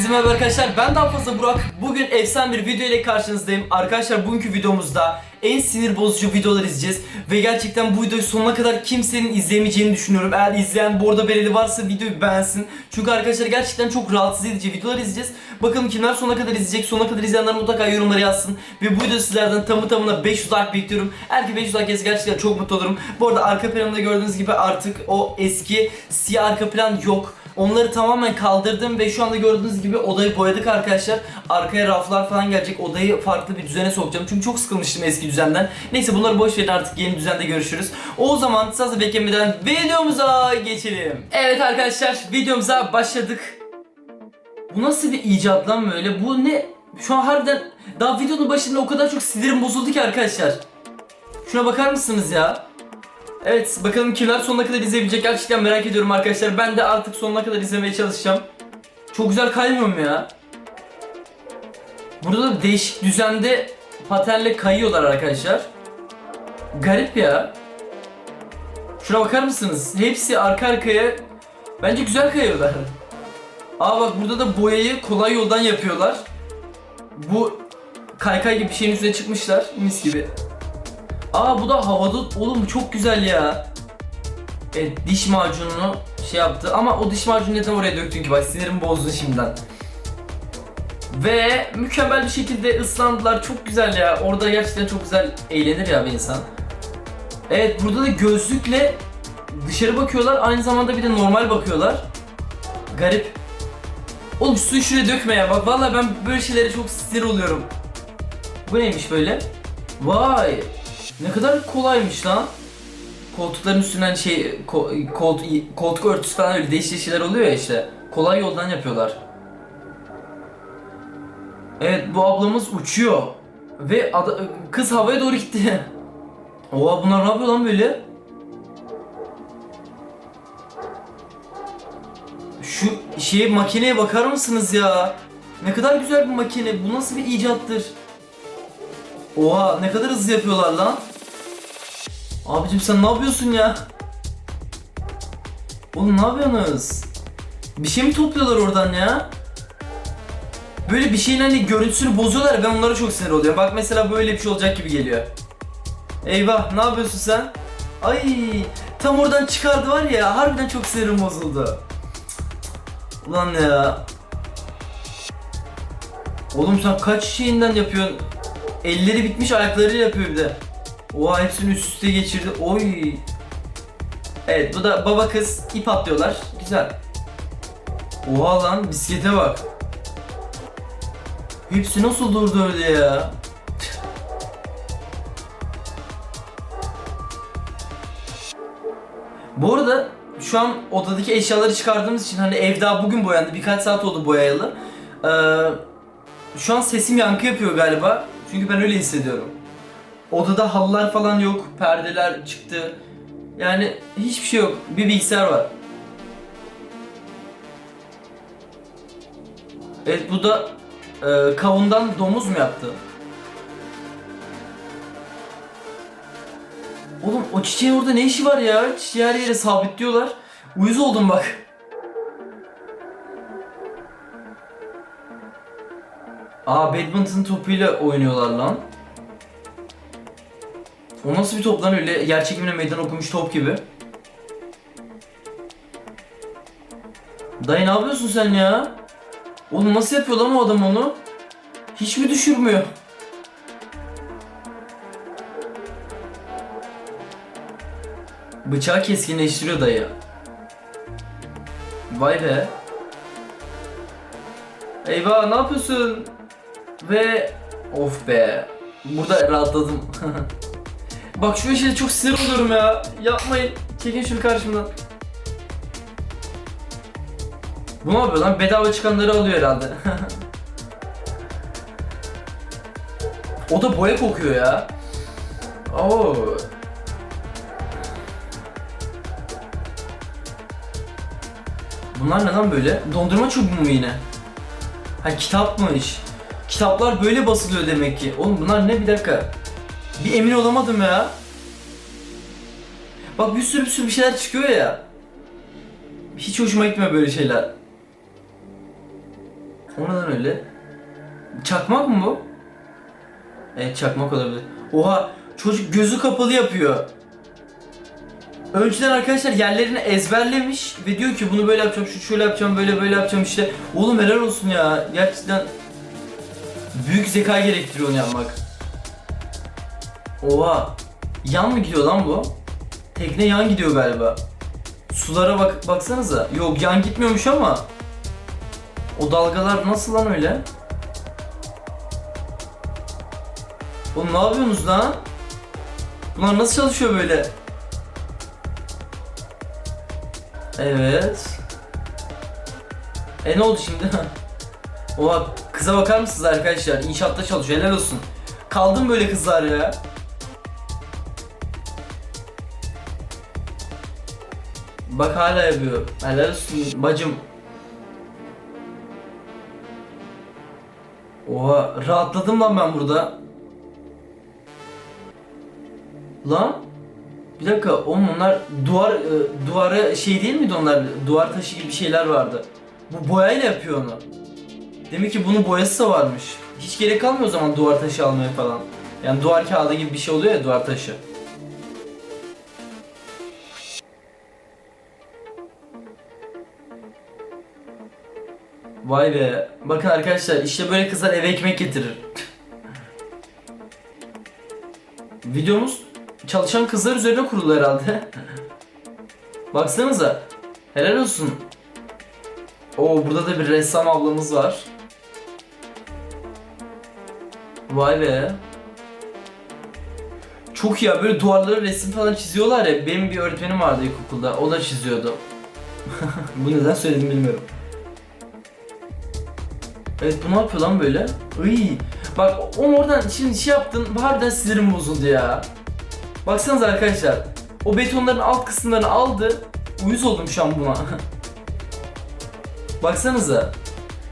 Herkese merhaba arkadaşlar. Ben daha fazla Burak. Bugün efsane bir video ile karşınızdayım. Arkadaşlar bugünkü videomuzda en sinir bozucu videolar izleyeceğiz. Ve gerçekten bu videoyu sonuna kadar kimsenin izleyemeyeceğini düşünüyorum. Eğer izleyen bu arada belirli varsa videoyu beğensin. Çünkü arkadaşlar gerçekten çok rahatsız edici videolar izleyeceğiz. Bakalım kimler sonuna kadar izleyecek? Sonuna kadar izleyenler mutlaka yorumlara yazsın. Ve bu videoda sizlerden tamı tamına 500 like bekliyorum. Eğer ki 500 like gelirse gerçekten çok mutlu olurum. Bu arada arka planımda gördüğünüz gibi artık o eski siyah arka plan yok Onları tamamen kaldırdım ve şu anda gördüğünüz gibi odayı boyadık arkadaşlar. Arkaya raflar falan gelecek. Odayı farklı bir düzene sokacağım. Çünkü çok sıkılmıştım eski düzenden. Neyse bunları boş verin artık yeni düzende görüşürüz. O zaman sazı beklemeden videomuza geçelim. Evet arkadaşlar videomuza başladık. Bu nasıl bir icat lan böyle? Bu ne? Şu an harbiden daha videonun başında o kadar çok sinirim bozuldu ki arkadaşlar. Şuna bakar mısınız ya? Evet bakalım kimler sonuna kadar izleyebilecek gerçekten merak ediyorum arkadaşlar. Ben de artık sonuna kadar izlemeye çalışacağım. Çok güzel kaymıyor mu ya? Burada da değişik düzende paternle kayıyorlar arkadaşlar. Garip ya. Şuna bakar mısınız? Hepsi arka arkaya bence güzel kayıyorlar. Aa bak burada da boyayı kolay yoldan yapıyorlar. Bu kaykay gibi bir şeyin üstüne çıkmışlar. Mis gibi. Aa bu da havada oğlum çok güzel ya. Evet diş macununu şey yaptı ama o diş macunu neden oraya döktün ki bak sinirim bozdu şimdiden. Ve mükemmel bir şekilde ıslandılar çok güzel ya. Orada gerçekten çok güzel eğlenir ya bir insan. Evet burada da gözlükle dışarı bakıyorlar aynı zamanda bir de normal bakıyorlar. Garip. Oğlum suyu şuraya dökme ya bak vallahi ben böyle şeylere çok sinir oluyorum. Bu neymiş böyle? Vay ne kadar kolaymış lan. Koltukların üstünden şey ko, kolt, koltuk örtüsü falan öyle değişik şeyler oluyor ya işte. Kolay yoldan yapıyorlar. Evet bu ablamız uçuyor. Ve kız havaya doğru gitti. Oha bunlar ne yapıyor lan böyle? Şu şeye makineye bakar mısınız ya? Ne kadar güzel bir makine. Bu nasıl bir icattır? Oha ne kadar hızlı yapıyorlar lan. Abicim sen ne yapıyorsun ya? Oğlum ne yapıyorsunuz? Bir şey mi topluyorlar oradan ya? Böyle bir şeyin hani görüntüsünü bozuyorlar ben onlara çok sinir oluyorum. Bak mesela böyle bir şey olacak gibi geliyor. Eyvah ne yapıyorsun sen? Ay tam oradan çıkardı var ya harbiden çok sinirim bozuldu. Ulan ya. Oğlum sen kaç şeyinden yapıyorsun? Elleri bitmiş ayaklarıyla yapıyor bir de. Oha hepsini üst üste geçirdi. Oy. Evet bu da baba kız ip atlıyorlar. Güzel. Oha lan bisiklete bak. Hepsi nasıl durdu öyle ya? Bu arada şu an odadaki eşyaları çıkardığımız için hani ev daha bugün boyandı. Birkaç saat oldu boyayalı. Ee, şu an sesim yankı yapıyor galiba. Çünkü ben öyle hissediyorum. Odada halılar falan yok, perdeler çıktı. Yani hiçbir şey yok. Bir bilgisayar var. Evet bu da e, kavundan domuz mu yaptı? Oğlum o çiçeğin orada ne işi var ya? Çiçeği her yere sabitliyorlar. Uyuz oldum bak. Aa badminton topuyla oynuyorlar lan. O nasıl bir top lan öyle yer çekimine meydan okumuş top gibi. Dayı ne yapıyorsun sen ya? Oğlum nasıl yapıyor lan o adam onu? Hiç mi düşürmüyor? Bıçağı keskinleştiriyor dayı. Vay be. Eyvah ne yapıyorsun? Ve of be. Burada rahatladım. Bak şu işe çok sinir oluyorum ya. Yapmayın. Çekin şunu karşımdan. Bu ne yapıyor lan? Bedava çıkanları alıyor herhalde. o da boya kokuyor ya. Oo. Bunlar neden böyle? Dondurma çubuğu mu yine? Ha kitapmış. Kitaplar böyle basılıyor demek ki. Oğlum bunlar ne bir dakika. Bir emin olamadım ya. Bak bir sürü bir sürü bir şeyler çıkıyor ya. Hiç hoşuma gitmiyor böyle şeyler. O neden öyle? Çakmak mı bu? Evet çakmak olabilir. Oha çocuk gözü kapalı yapıyor. Önceden arkadaşlar yerlerini ezberlemiş ve diyor ki bunu böyle yapacağım, şu şöyle yapacağım, böyle böyle yapacağım işte. Oğlum helal olsun ya. Gerçekten büyük zeka gerektiriyor onu yapmak. Oha. Yan mı gidiyor lan bu? Tekne yan gidiyor galiba. Sulara bak baksanıza. Yok yan gitmiyormuş ama. O dalgalar nasıl lan öyle? Oğlum ne yapıyorsunuz lan? Bunlar nasıl çalışıyor böyle? Evet. E ne oldu şimdi? Oha kıza bakar mısınız arkadaşlar? İnşaatta çalışıyor helal olsun. Kaldım böyle kızlar ya. Bak hala yapıyor. Helal olsun bacım. Oha rahatladım lan ben burada. Lan bir dakika oğlum onlar duvar e, duvara şey değil miydi onlar duvar taşı gibi şeyler vardı. Bu boyayla yapıyor onu. Demek ki bunun boyası da varmış. Hiç gerek kalmıyor o zaman duvar taşı almaya falan. Yani duvar kağıdı gibi bir şey oluyor ya duvar taşı. Vay be. Bakın arkadaşlar işte böyle kızlar eve ekmek getirir. Videomuz çalışan kızlar üzerine kurulu herhalde. Baksanıza. Helal olsun. Oo burada da bir ressam ablamız var. Vay be. Çok ya böyle duvarlara resim falan çiziyorlar ya. Benim bir öğretmenim vardı ilkokulda. O da çiziyordu. Bu neden söyledim bilmiyorum. Evet bu ne yapıyor lan böyle? Iy. Bak o oradan şimdi şey yaptın harbiden sinirim bozuldu ya. Baksanıza arkadaşlar. O betonların alt kısımlarını aldı. Uyuz oldum şu an buna. Baksanıza.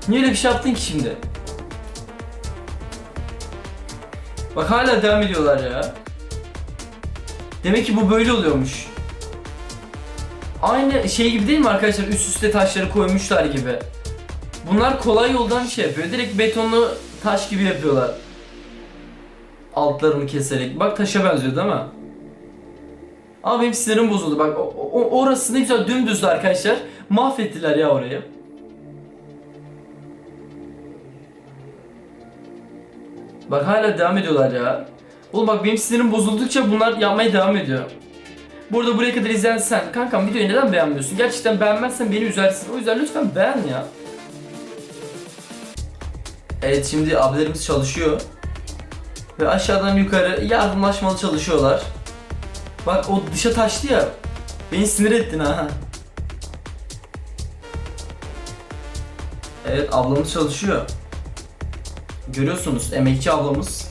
Niye öyle bir şey yaptın ki şimdi? Bak hala devam ediyorlar ya. Demek ki bu böyle oluyormuş. Aynı şey gibi değil mi arkadaşlar? Üst üste taşları koymuşlar gibi. Bunlar kolay yoldan şey yapıyor. Direkt betonlu taş gibi yapıyorlar. Altlarını keserek. Bak taşa benziyor değil mi? Ama benim sinirim bozuldu. Bak o- orası ne güzel dümdüzdü arkadaşlar. Mahvettiler ya orayı. Bak hala devam ediyorlar ya. Oğlum bak benim sinirim bozuldukça bunlar yapmaya devam ediyor. Burada buraya kadar izleyen sen. Kankam videoyu neden beğenmiyorsun? Gerçekten beğenmezsen beni üzersin. O yüzden lütfen beğen ya. Evet şimdi abilerimiz çalışıyor. Ve aşağıdan yukarı yardımlaşmalı çalışıyorlar. Bak o dışa taştı ya. Beni sinir ettin ha. Evet ablamız çalışıyor. Görüyorsunuz emekçi ablamız.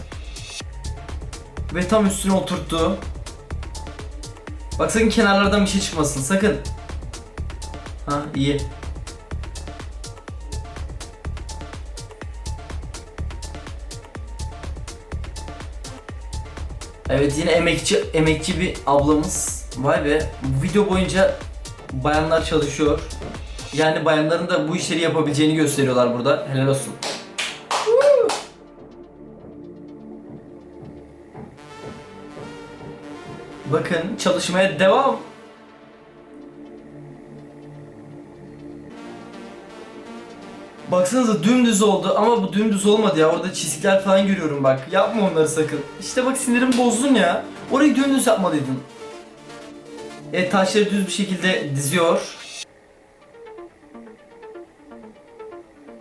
Ve tam üstüne oturttu. Bak sakın kenarlardan bir şey çıkmasın sakın. Ha iyi. Evet yine emekçi emekçi bir ablamız. Vay be. Bu video boyunca bayanlar çalışıyor. Yani bayanların da bu işleri yapabileceğini gösteriyorlar burada. Helal olsun. Bakın çalışmaya devam. Baksanıza dümdüz oldu ama bu dümdüz olmadı ya. Orada çizgiler falan görüyorum bak. Yapma onları sakın. İşte bak sinirim bozdun ya. Orayı dümdüz yapmalıydın. Evet taşları düz bir şekilde diziyor.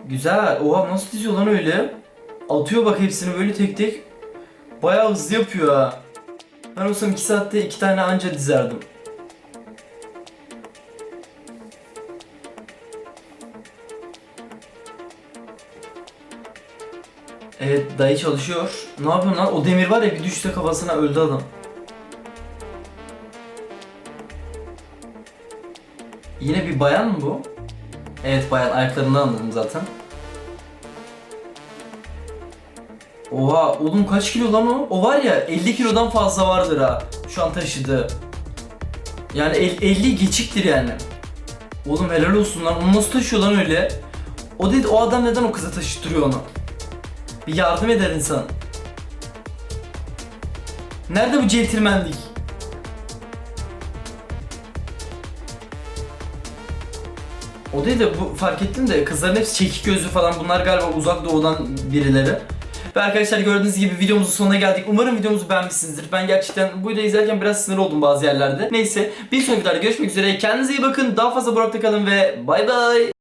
Güzel. Oha nasıl diziyor lan öyle? Atıyor bak hepsini böyle tek tek. Bayağı hızlı yapıyor ha. Ben olsam 2 saatte 2 tane anca dizerdim. Evet dayı çalışıyor. Ne yapıyorsun lan? O demir var ya bir düştü kafasına öldü adam. Yine bir bayan mı bu? Evet bayan ayaklarından anladım zaten. Oha oğlum kaç kilo lan o? O var ya 50 kilodan fazla vardır ha şu an taşıdığı. Yani el- 50 geçiktir yani. Oğlum helal olsun lan onu nasıl taşıyor lan öyle? O değil o adam neden o kıza taşıttırıyor onu? Bir yardım eder insan. Nerede bu centilmenlik? O değil de bu fark ettim de kızların hepsi çekik gözlü falan bunlar galiba uzak doğudan birileri. Ve arkadaşlar gördüğünüz gibi videomuzun sonuna geldik. Umarım videomuzu beğenmişsinizdir. Ben gerçekten bu videoyu izlerken biraz sinir oldum bazı yerlerde. Neyse bir sonraki videoda görüşmek üzere. Kendinize iyi bakın. Daha fazla Burak'ta kalın ve bay bay.